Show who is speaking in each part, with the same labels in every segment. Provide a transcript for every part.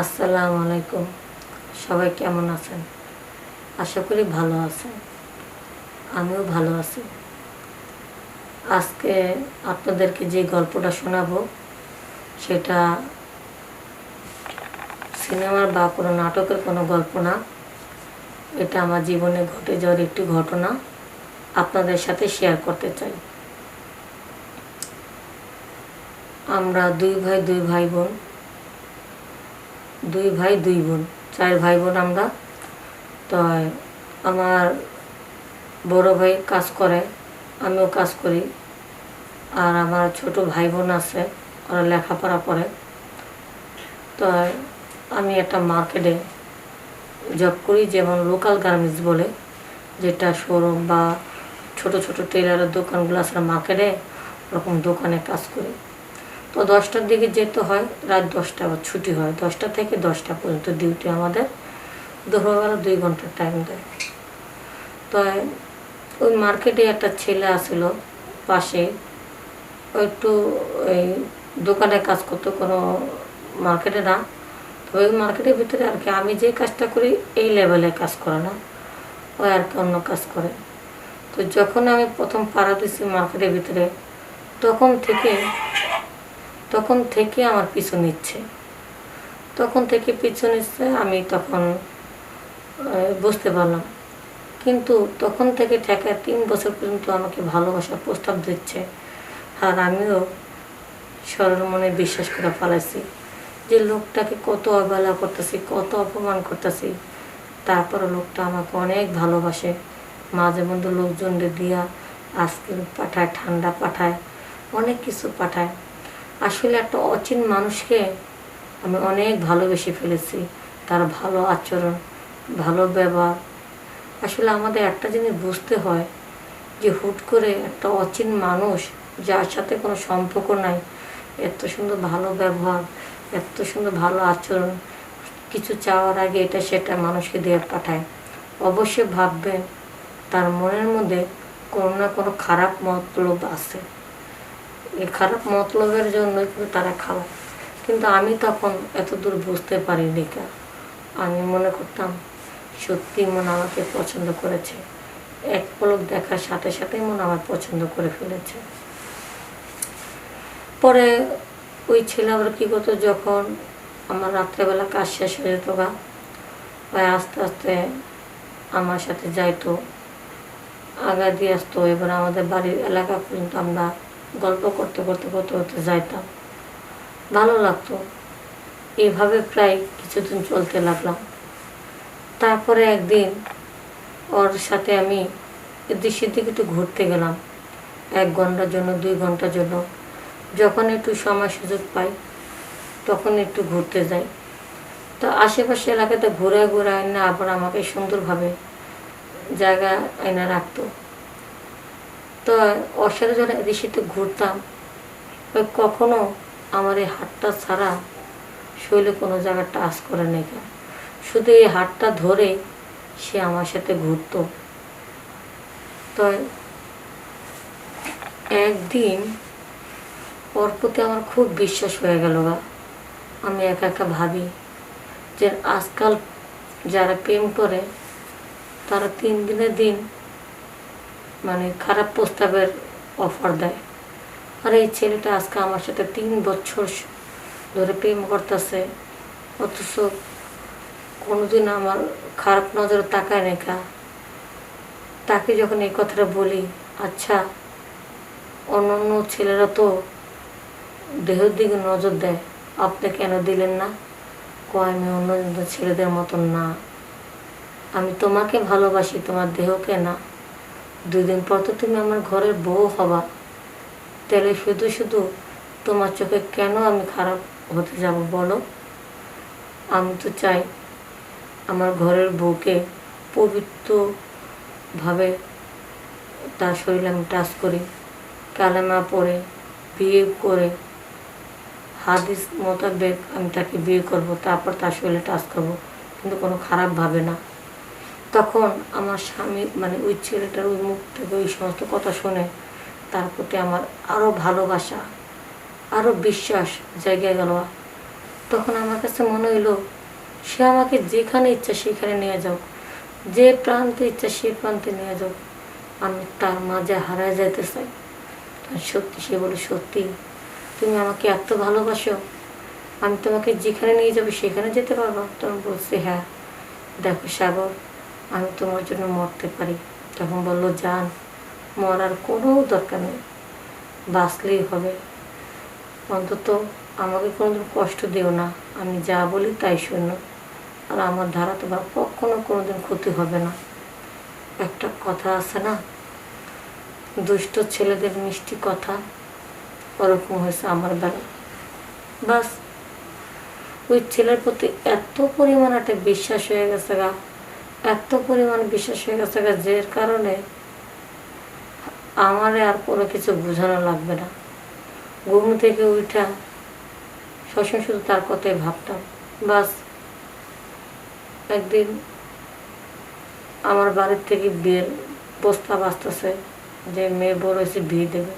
Speaker 1: আসসালামু আলাইকুম। সবাই কেমন আছেন? আশা করি ভালো আছেন। আমিও ভালো আছি। আজকে আপনাদেরকে যে গল্পটা শোনাবো, সেটা সিনেমার বা কোনো নাটকের কোনো গল্প না। এটা আমার জীবনে ঘটে যাওয়ার একটি ঘটনা আপনাদের সাথে শেয়ার করতে চাই। আমরা দুই ভাই দুই ভাই বোন দুই ভাই, দুই বোন। চার ভাই বোন আমরা। তো আমার বড় ভাই কাজ করে, আমিও কাজ করি। আর আমার ছোট ভাই বোন আছে, ওরা লেখাপড়া করে। তো আমি একটা মার্কেটে জব করি, যেমন লোকাল গার্মেন্টস বলে, যেটা শোরুম বা ছোট ছোট টেলারের দোকানগুলো আছে মার্কেটে ওরকম দোকানে কাজ করি। তো দশটার দিকে যেতে হয়, রাত দশটা আবার ছুটি হয়, দশটা থেকে দশটা পর্যন্ত ডিউটি আমাদের। দুপুরবেলা দুই ঘণ্টার টাইম দেয়। তো ওই মার্কেটে একটা ছেলে আসলো পাশে একটু ওই দোকানে কাজ করতো, কোনো মার্কেটে না। তো ওই মার্কেটের ভিতরে আর কি, আমি যে কাজটা করি, এই লেভেলে কাজ করে না। ও আর কি অন্য কাজ করে। তো যখন আমি প্রথম পাড়া দিছি মার্কেটের ভিতরে, তখন থেকে তখন থেকে আমার পিছু নিচ্ছে। তখন থেকে পিছু নিচ্ছে, আমি তখন বুঝতে পারলাম। কিন্তু তখন থেকে ঠেকা তিন বছর পর্যন্ত আমাকে ভালোবাসার প্রস্তাব দিচ্ছে। আর আমিও সরল মনে বিশ্বাস করে ফেলাইছি যে লোকটাকে কত অবহেলা করতেছি, কত অপমান করতেছি। তারপরে লোকটা আমাকে অনেক ভালোবাসে। মাঝে মধ্যে লোকজনদের দিয়া আইসক্রিম পাঠায়, ঠান্ডা পাঠায়, অনেক কিছু পাঠায়। আসলে একটা অচিন মানুষকে আমি অনেক ভালোবেসে ফেলেছি। তার ভালো আচরণ, ভালো ব্যবহার। আসলে আমাদের একটা জিনিস বুঝতে হয় যে হুট করে একটা অচিন মানুষ যার সাথে কোনো সম্পর্ক নাই, এত সুন্দর ভালো ব্যবহার, এত সুন্দর ভালো আচরণ, কিছু চাওয়ার আগে এটা সেটা মানুষকে দিয়ে পাঠায়। অবশ্যই ভাববেন তার মনের মধ্যে কোনো না কোনো খারাপ মতলব আছে। এই খারাপ মতলবের জন্যই কিন্তু তারা খাওয়ায়। কিন্তু আমি তখন এত দূর বুঝতে পারিনি কা আমি মনে করতাম, সত্যি মন আমাকে পছন্দ করেছে। এক পলক দেখার সাথে সাথেই মন আমার পছন্দ করে ফেলেছে। পরে ওই ছেলে আবার কী করতো, যখন আমার রাত্রেবেলা কাজ শেষ হয়ে যেত গা আস্তে আস্তে আমার সাথে যাইতো আগা দিয়ে আসতো। এবার আমাদের বাড়ির এলাকা পর্যন্ত আমরা গল্প করতে করতে করতে করতে যাইতাম। ভালো লাগতো। এভাবে প্রায় কিছুদিন চলতে লাগলাম। তারপরে একদিন ওর সাথে আমি এদিক সেদিক একটু ঘুরতে গেলাম। এক ঘণ্টার জন্য, দুই ঘণ্টার জন্য। যখন একটু সময় সুযোগ পাই, তখন একটু ঘুরতে যাই। তো আশেপাশে এলাকাতে ঘুরে ঘুরে না আবার আমাকে সুন্দরভাবে জায়গা এনে রাখতো। তো ওর সাথে ঋষিতে ঘুরতাম। কখনো আমার এই হাতটা ছাড়া শরীরে কোনো জায়গা টাচ করে নেই শুধু এই হাতটা ধরে সে আমার সাথে ঘুরতো। তো একদিন ওর প্রতি আমার খুব বিশ্বাস হয়ে গেল গা। আমি একা একা ভাবি যে আজকাল যারা প্রেম করে, তারা তিন দিনের দিন মানে খারাপ প্রস্তাবের অফার দেয়। আর এই ছেলেটা আজকে আমার সাথে তিন বছর ধরে প্রেম করতেছে, অথচ কোনোদিন আমার খারাপ নজরে তাকায় রেখা তাকে যখন এই কথাটা বলি আচ্ছা অন্য অন্য ছেলেরা তো দেহের দিকে নজর দেয়, আপনি কেন দিলেন না? কয়, আমি অন্য ছেলেদের মতন না। আমি তোমাকে ভালোবাসি, তোমার দেহকে না। দুই দিন পর তো তুমি আমার ঘরের বউ হবা। তাহলে শুধু শুধু তোমার চোখে কেন আমি খারাপ হতে যাব বলো? আমি তো চাই আমার ঘরের বউকে পবিত্রভাবে তার শরীরে আমি টাচ করি, কালেমা পড়ে, বিয়ে করে, হাদিস মোতাবেক আমি তাকে বিয়ে করব, তারপর তার শরীরে টাচ করব। কিন্তু কোনো খারাপ ভাবে না। তখন আমার স্বামী মানে ওই ছেলেটার ওই মুখ থেকে ওই সমস্ত কথা শুনে তার প্রতি আমার আরও ভালোবাসা আরও বিশ্বাস জায়গায় গেল। তখন আমার কাছে মনে হইল, সে আমাকে যেখানে ইচ্ছা সেখানে নিয়ে যাও, যে প্রান্তে ইচ্ছা সে প্রান্তে নিয়ে যাও। আমি তার মাঝে হারায় যেতে চাই। সত্যি সে বলে, সত্যি, তুমি আমাকে এত ভালোবাসো, আমি তোমাকে যেখানে নিয়ে যাব সেখানে যেতে পারব? তখন বলছে হ্যাঁ দেখো সাগর আমি তোমার জন্য মরতে পারি। তখন বলল যান মরার কোনো দরকার নেই। বাঁচলেই হবে। অন্তত আমাকে কোনোদিন কষ্ট দিও না। আমি যা বলি তাই শূন্য আর আমার ধারা তোমার কখনো কোনোদিন ক্ষতি হবে না। একটা কথা আছে না? দুষ্ট ছেলেদের মিষ্টি কথা। ওরকম হয়েছে আমার বেলা। বাস, ওই ছেলের প্রতি এত পরিমাণ একটা বিশ্বাস হয়ে গেছে গা। এত পরিমাণ বিশ্বাস হয়ে গেছে যে কারণে আমারে আর কোনো কিছু বোঝানো লাগবে না। ঘুম থেকে উঠা, সবসময় শুধু তার কথাই ভাবতাম। বাস, একদিন আমার বাড়ির থেকে বিয়ের প্রস্তাব আসতেছে যে মেয়ে বড় হয়েছে, বিয়ে দেবে।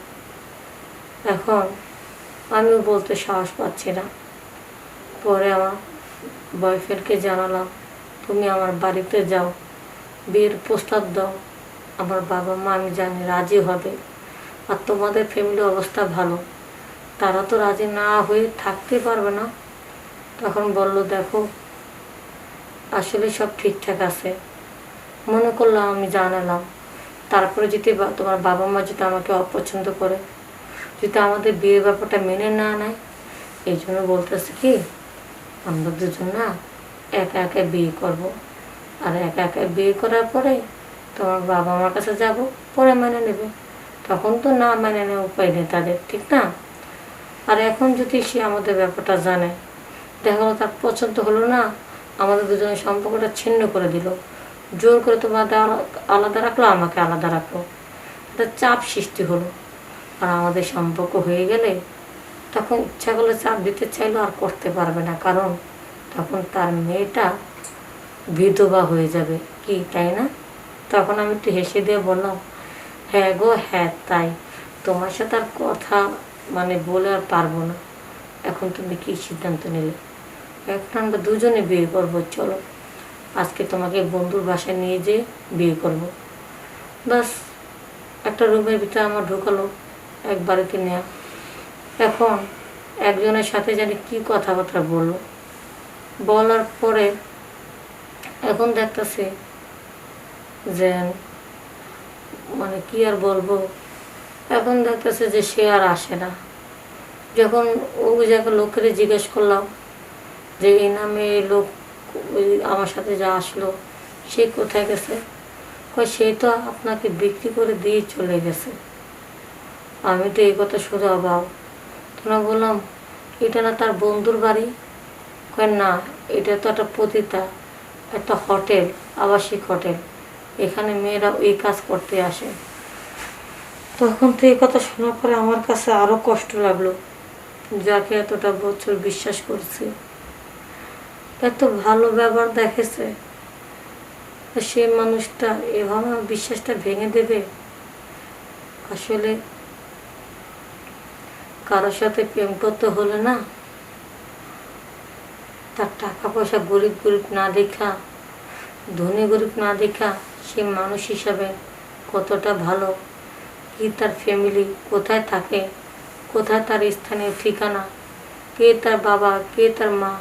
Speaker 1: এখন আমিও বলতে সাহস পাচ্ছি না। পরে আমার বয়ফ্রেন্ডকে জানালাম তুমি আমার বাড়িতে যাও। বিয়ের প্রস্তাব দাও। আমার বাবা মা, আমি জানি রাজি হবে। আর তোমাদের ফ্যামিলি অবস্থা ভালো। তারা তো রাজি না হয়ে থাকতে পারবে না। তখন বলল, দেখো, আসলে সব ঠিকঠাক আছে। মনে করলাম, আমি জানালাম। তারপরে যদি তোমার বাবা মা যদি আমাকে অপছন্দ করে, যদি আমাদের বিয়ের ব্যাপারটা মেনে না নেয়, এই জন্য বলতেছে কি, আমরা দুজন না একা একা বিয়ে করব। আর একা একা বিয়ে করার পরে তোমার বাবা মার কাছে যাব, পরে মেনে নেবে। তখন তো না মেনে নেওয়ার উপায় নেই তাদের, ঠিক না? আর এখন যদি সে আমাদের ব্যাপারটা জানে দেখা তার পছন্দ হলো না, আমাদের দুজনের সম্পর্কটা ছিন্ন করে দিল। জোর করে তোমাদের আলা- আলাদা রাখল, আমাকে আলাদা রাখল। একটা চাপ সৃষ্টি হলো। আর আমাদের সম্পর্ক হয়ে গেলে তখন ইচ্ছা করলে চাপ দিতে চাইলেও আর করতে পারবে না। কারণ তখন তার মেয়েটা বিধবা হয়ে যাবে, কি, তাই না? তখন আমি একটু হেসে দিয়ে বললাম হ্যাঁ গো হ্যাঁ তাই। তোমার সাথে আর কথা মানে বলে আর পারব না। এখন তুমি কি সিদ্ধান্ত নিলে? এখন আমরা দুজনে বিয়ে করব, চলো। আজকে তোমাকে বন্ধুর বাসায় নিয়ে যেয়ে বিয়ে করব। বাস একটা রুমের ভিতরে আমার ঢুকালো, এক বাড়িতে নেওয়া এখন একজনের সাথে জানি কি কথাবার্তা বলল। বলার পরে এখন দেখতেছে যে মানে কি আর বলব? এখন দেখতেছে যে সে আর আসে না। যখন ওই জায়গায় লোকের জিজ্ঞেস করলাম যে, এই নামে লোক ওই আমার সাথে যা আসলো, সে কোথায় গেছে? কয়, সে তো আপনাকে বিক্রি করে দিয়ে চলে গেছে। আমি তো এই কথা শুধু অভাব তোমরা বললাম, এটা না তার বন্ধুর বাড়ি? না, এটা তো একটা পতিতা, একটা হোটেল, আবাসিক হোটেল। এখানে মেয়েরা এই কাজ করতে আসে। তখন তো এই কথা শোনার পরে আমার কাছে আরও কষ্ট লাগল, যাকে এতটা বছর বিশ্বাস করছি। এত ভালো ব্যবহার দেখেছে সে মানুষটা এভাবে বিশ্বাসটা ভেঙে দেবে? আসলে কারোর সাথে প্রেম করতে হলে না তার টাকা পয়সা গরিব গরিব না দেখা, ধনী গরিব না দেখা, সে মানুষ হিসাবে কতটা ভালো? কি তার ফ্যামিলি কোথায় থাকে? কোথায় তার স্থানীয় ঠিকানা? কে তার বাবা? কে তার মা?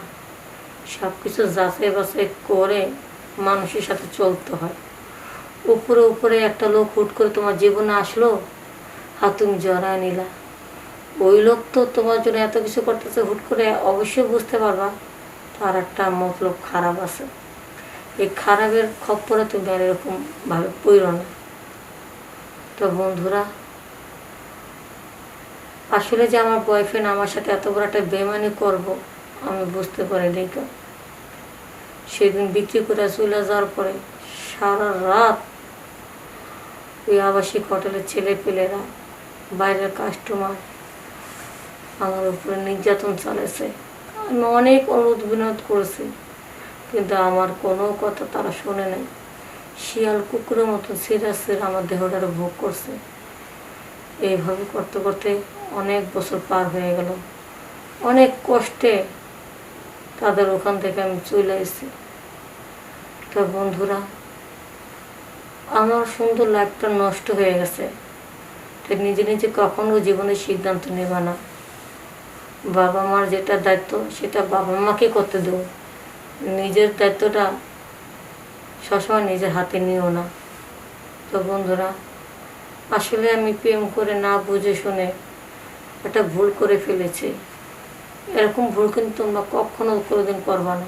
Speaker 1: সব কিছু যাচাই বাছাই করে মানুষের সাথে চলতে হয়। উপরে উপরে একটা লোক হুট করে তোমার জীবনে আসলো? আর তুমি জড়ায় নিলা। ওই লোক তো তোমার জন্য এত কিছু করতেছে, হুট করে অবশ্যই বুঝতে পারবা। তার একটা মতলব খারাপ আছে। এই খারাপের খপ্পরে তুমি আর এরকম ভাবে পইর না। তো বন্ধুরা, আসলে যে আমার বয়ফ্রেন্ড আমার সাথে এত বড় একটা বেমানি করব, আমি বুঝতে পারিনি কেন। সেদিন বিক্রি করে চলে যাওয়ার পরে সারা রাত ওই আবাসিক হোটেলের ছেলে পেলেরা, বাইরের কাস্টমার আমার উপরে নির্যাতন চালাইছে। আমি অনেক অনুরোধ বিনোদ করেছি, কিন্তু আমার কোনো কথা তারা শোনে নাই। শিয়াল কুকুরের মতো সিরা সিরা আমার দেহটারে ভোগ করছে। এইভাবে করতে করতে অনেক বছর পার হয়ে গেল। অনেক কষ্টে তাদের ওখান থেকে আমি চলে এসেছি। তো বন্ধুরা, আমার সুন্দর লাইফটা নষ্ট হয়ে গেছে। তো নিজে নিজে কখনো জীবনের সিদ্ধান্ত নেবা না। বাবা মার যেটা দায়িত্ব, সেটা বাবা মাকে করতে দেবো। নিজের দায়িত্বটা সবসময় নিজের হাতে নিও না। তো বন্ধুরা, আসলে আমি প্রেম করে না বুঝে শুনে একটা ভুল করে ফেলেছি। এরকম ভুল কিন্তু তোমরা কখনো কোনোদিন করবা না।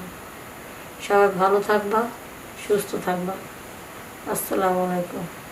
Speaker 1: সবাই ভালো থাকবা, সুস্থ থাকবা। আসসালামু আলাইকুম।